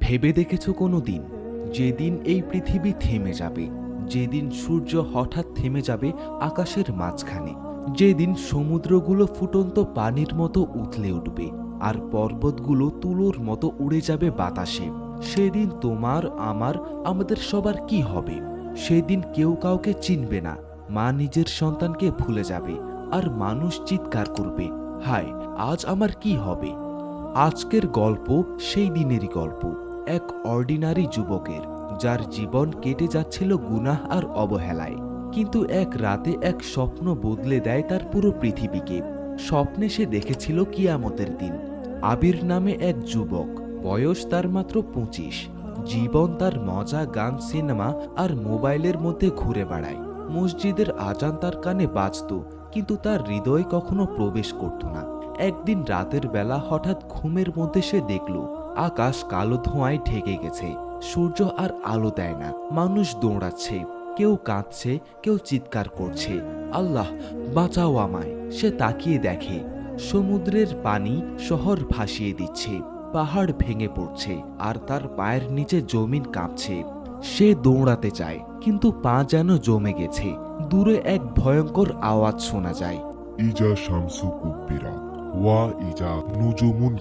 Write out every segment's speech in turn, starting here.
ভেবে দেখেছ কোনো দিন, যেদিন এই পৃথিবী থেমে যাবে, যেদিন সূর্য হঠাৎ থেমে যাবে আকাশের মাঝখানে, যেদিন সমুদ্রগুলো ফুটন্ত পানির মতো উথলে উঠবে আর পর্বতগুলো তুলোর মতো উড়ে যাবে বাতাসে, সেদিন তোমার, আমার, আমাদের সবার কি হবে? সেদিন কেউ কাউকে চিনবে না, মা নিজের সন্তানকে ভুলে যাবে আর মানুষ চিৎকার করবে, হায়, আজ আমার কি হবে? আজকের গল্প সেই দিনেরই গল্প। এক অর্ডিনারি যুবকের, যার জীবন কেটে যাচ্ছিল গুনাহ আর অবহেলায়। কিন্তু এক রাতে এক স্বপ্ন বদলে দেয় তার পুরো পৃথিবীকে। স্বপ্নে সে দেখেছিল কিয়ামতের দিন। আবির নামে এক যুবক, বয়স তার মাত্র পঁচিশ। জীবন তার মজা, গান, সিনেমা আর মোবাইলের মধ্যে ঘুরে বেড়ায়। মসজিদের আজান তার কানে বাজত, কিন্তু তার হৃদয় কখনো প্রবেশ করত না। একদিন রাতের বেলা হঠাৎ ঘুমের মধ্যে সে দেখল আকাশ কালো ধোঁয়ায় ঢেকে গেছে, সূর্য আর আলো দেয় না, মানুষ দৌড়াচ্ছে, কেউ কাঁদছে, কেউ চিৎকার করছে, আল্লাহ, বাঁচাও আমায়, সে তাকিয়ে দেখে, সমুদ্রের পানি শহর ভাসিয়ে দিচ্ছে, পাহাড় ভেঙে পড়ছে, আর তার পায়ের নিচে জমিন কাঁপছে, সে দৌড়াতে চায়, কিন্তু পা যেন জমে গেছে, দূরে এক ভয়ঙ্কর আওয়াজ শোনা যায়। ইজা শামসু কুব্বিরা। ওয়া ইজা নুজুমুন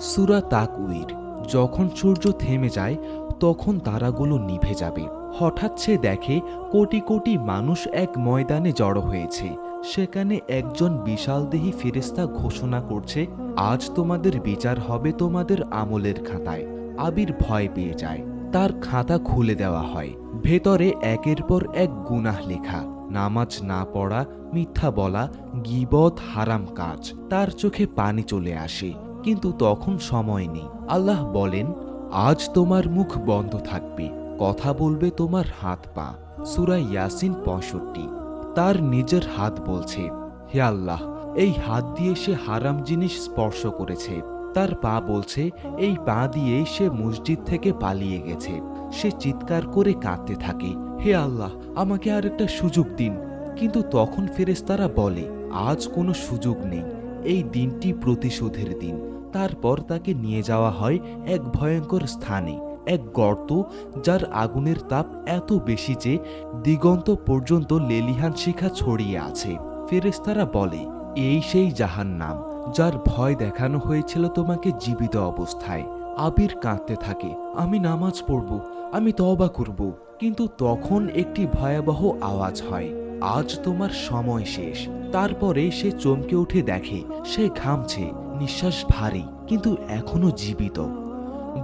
সুরা তাকউইর যখন সূর্য থেমে যায়, তখন তারাগুলো নিভে যাবে। হঠাৎ সে দেখে কোটি কোটি মানুষ এক ময়দানে জড়ো হয়েছে। সেখানে একজন বিশালদেহী ফেরেস্তা ঘোষণা করছে, আজ তোমাদের বিচার হবে তোমাদের আমলের খাতায়। আবির ভয় পেয়ে যায়। তার খাতা খুলে দেওয়া হয়। ভেতরে একের পর এক গুনাহ লেখা। নামাজ না পড়া, মিথ্যা বলা গিবত হারাম কাজ। তার চোখে পানি চলে আসে, কিন্তু তখন সময় নেই। আল্লাহ বলেন, আজ তোমার মুখ বন্ধ থাকবে, কথা বলবে তোমার হাত পা। সুরা ইয়াসিন পঁয়ষট্টি। তার নিজের হাত বলছে, হে আল্লাহ, এই হাত দিয়ে সে হারাম জিনিস স্পর্শ করেছে। তার পা বলছে, এই পা দিয়েই সে মসজিদ থেকে পালিয়ে গেছে। সে চিৎকার করে কাঁদতে থাকে। হে আল্লাহ, আমাকে আর একটা সুযোগ দিন। কিন্তু তখন ফেরেস্তারা বলে আজ কোনো সুযোগ নেই। এই দিনটি প্রতিশোধের দিন। তারপর তাকে নিয়ে যাওয়া হয় এক ভয়ঙ্কর স্থানে। এক গর্ত যার আগুনের তাপ এত বেশি যে দিগন্ত পর্যন্ত লেলিহান শিখা ছড়িয়ে আছে। ফেরেস্তারা বলে, এই সেই জাহান্নাম, যার ভয় দেখানো হয়েছিল তোমাকে জীবিত অবস্থায়। আবির কাঁদতে থাকে, আমি নামাজ পড়ব, আমি তবা করব। কিন্তু তখন একটি ভয়াবহ আওয়াজ হয়। আজ তোমার সময় শেষ। তারপরে সে চমকে উঠে দেখে, সে ঘামছে, নিঃশ্বাস ভারী, কিন্তু এখনও জীবিত।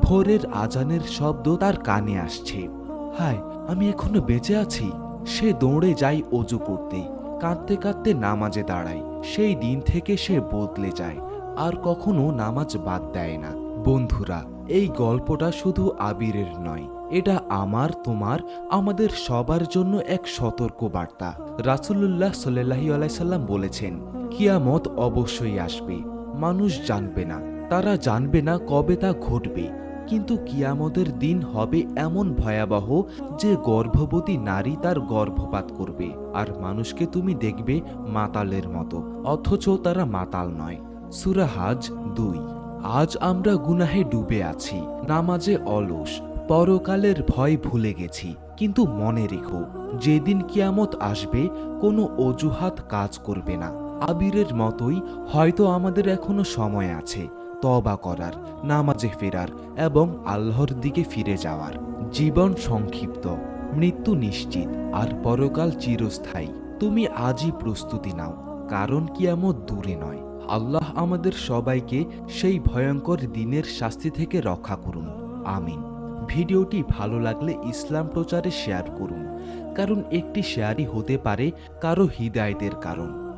ভোরের আজানের শব্দ তার কানে আসছে। হায়, আমি এখনও বেঁচে আছি? সে দৌড়ে যায় অজু করতে। কাঁদতে কাঁদতে নামাজে দাঁড়ায়। সেই দিন থেকে সে বদলে যায়। আর কখনো নামাজ বাদ দেয় না। বন্ধুরা এই গল্পটা শুধু আবিরের নয়, এটা আমার, তোমার, আমাদের সবার জন্য এক সতর্ক বার্তা রাসুল্লাহ সাল্লাহি আলাইসাল্লাম বলেছেন, কিয়ামত অবশ্যই আসবে, মানুষ জানবে না। তারা জানবে না কবে তা ঘটবে। কিন্তু কিয়ামতের দিন হবে এমন ভয়াবহ যে গর্ভবতী নারী তার গর্ভপাত করবে, আর মানুষকে তুমি দেখবে মাতালের মতো, অথচ তারা মাতাল নয়। সুরাহাজ দুই। আজ আমরা গুনাহে ডুবে আছি, নামাজে অলস, পরকালের ভয় ভুলে গেছি, কিন্তু মনে রেখো, যেদিন কিয়ামত আসবে, কোনো অজুহাত কাজ করবে না। আবিরের মতোই হয়তো আমাদের এখনও সময় আছে তবা করার, নামাজে ফেরার এবং আল্লাহর দিকে ফিরে যাওয়ার। জীবন সংক্ষিপ্ত, মৃত্যু নিশ্চিত, আর পরকাল চিরস্থায়ী। তুমি আজই প্রস্তুতি নাও। কারণ কি কিয়ামত দূরে নয়। আল্লাহ আমাদের সবাইকে সেই ভয়ঙ্কর দিনের শাস্তি থেকে রক্ষা করুন। আমিন। ভিডিওটি ভালো লাগলে ইসলাম প্রচারে শেয়ার করুন। কারণ একটি শেয়ারই হতে পারে কারও হৃদায়তের কারণ।